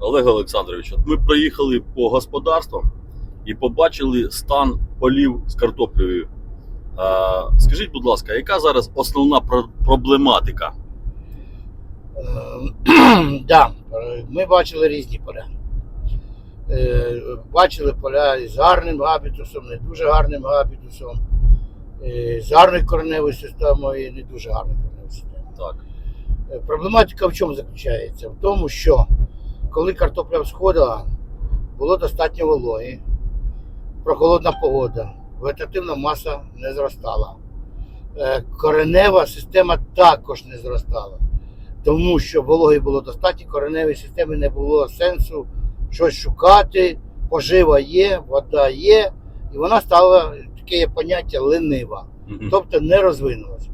Олег Олександрович, от ми проїхали по господарствам і побачили стан полів з картоплею. Скажіть, будь ласка, яка зараз основна проблематика? Е, Да, ми бачили різні поля. Е, Бачили поля із гарним габітусом, не дуже гарним габітусом, е, з гарною кореневою системою і не дуже гарною кореневою системою. Так. Е, Проблематика в чому заключається? В тому, що коли картопля всходила, було достатньо вологи, прохолодна погода, вегетативна маса не зростала. Е, Коренева система також не зростала. Тому що вологи було достатньо, кореневої системи не було сенсу щось шукати, пожива є, вода є, і вона стала таке є поняття ленива тобто не розвинулася.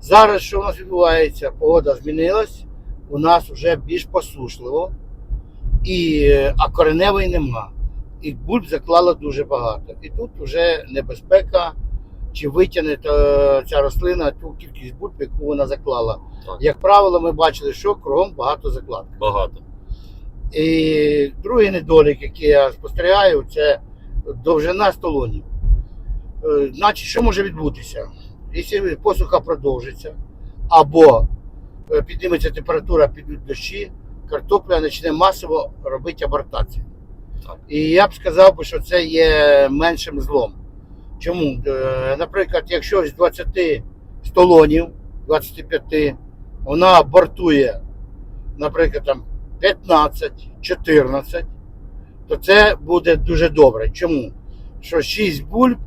Зараз що у нас відбувається? Погода змінилась, у нас вже більш посушливо, і, а кореневої нема. І бульб заклало дуже багато. І тут вже небезпека, чи витягне ця рослина ту кількість бульб, яку вона заклала. Так. Як правило, ми бачили, що кругом багато закладок. Багато. І другий недолік, який я спостерігаю, це довжина столонів. Е, Значить, що може відбутися? Якщо посуха продовжиться, або е, підніметься температура, підуть дощі, картопля почне масово робити абортацію. І я б сказав, би, що це є меншим злом. Чому? Е, Наприклад, якщо з 20 столонів, 25, вона абортує, наприклад, там 15, 14, то це буде дуже добре. Чому? Що 6 бульб,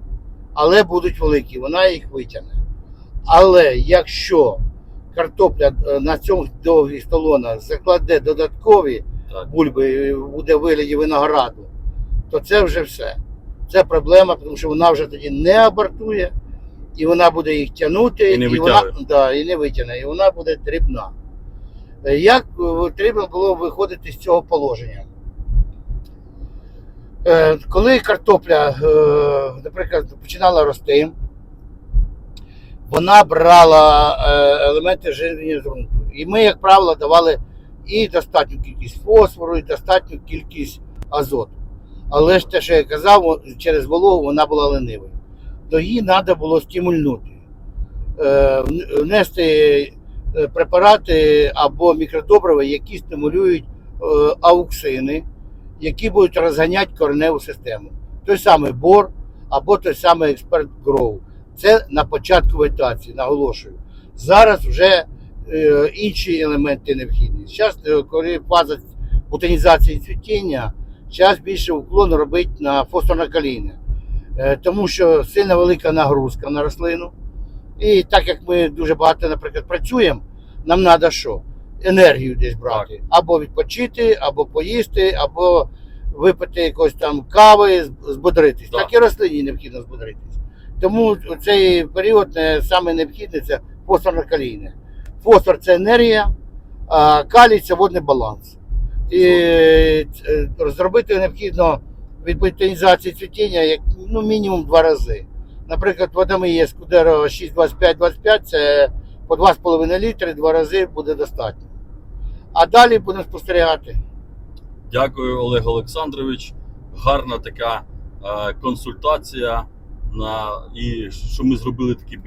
але будуть великі, вона їх витягне. Але якщо картопля е, на цьому довгих столонах закладе додаткові Так. бульби і буде в вигляді винограду, то це вже все. Це проблема, тому що вона вже тоді не абортує, і вона буде їх тягнути, І не вона, да, і не витягне, і вона буде дрібна. Е, Як е, потрібно було виходити з цього положення? Коли картопля, наприклад, починала рости, вона брала е, елементи живлення з ґрунту. І ми, як правило, давали і достатню кількість фосфору, і достатню кількість азоту. Але ж те, що я казав, через вологу вона була ленивою. То її треба було стимульнути, Е, внести е, препарати або мікродобрива, які стимулюють ауксини, які будуть розганяти кореневу систему. Той самий бор або той самий експерт Гроу. Це на початку вегетації, наголошую. Зараз вже е, інші елементи необхідні. Зараз, е, коли фаза бутонізації цвітіння, зараз більше уклон робить на фосфорно-калійне. Е, тому що сильно велика нагрузка на рослину. І так як ми дуже багато, наприклад, працюємо, нам треба що? Енергію десь брати. Або відпочити, або поїсти, або випити якось там кави, збодритись. Так. Так і рослині необхідно збодритись. Тому цей період не, саме необхідне це фосфорно-калійне. Фосфор це енергія, а калій це водний баланс. І е, зробити необхідно від цвітіння як ну, мінімум два рази. Наприклад, водами є Скудеро 6,25-25, це по 2,5 літри два рази буде достатньо. А далі будемо спостерігати. Дякую, Олег Олександрович. Гарна така е, консультація. На, і що ми зробили такі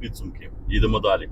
підсумки. Їдемо далі.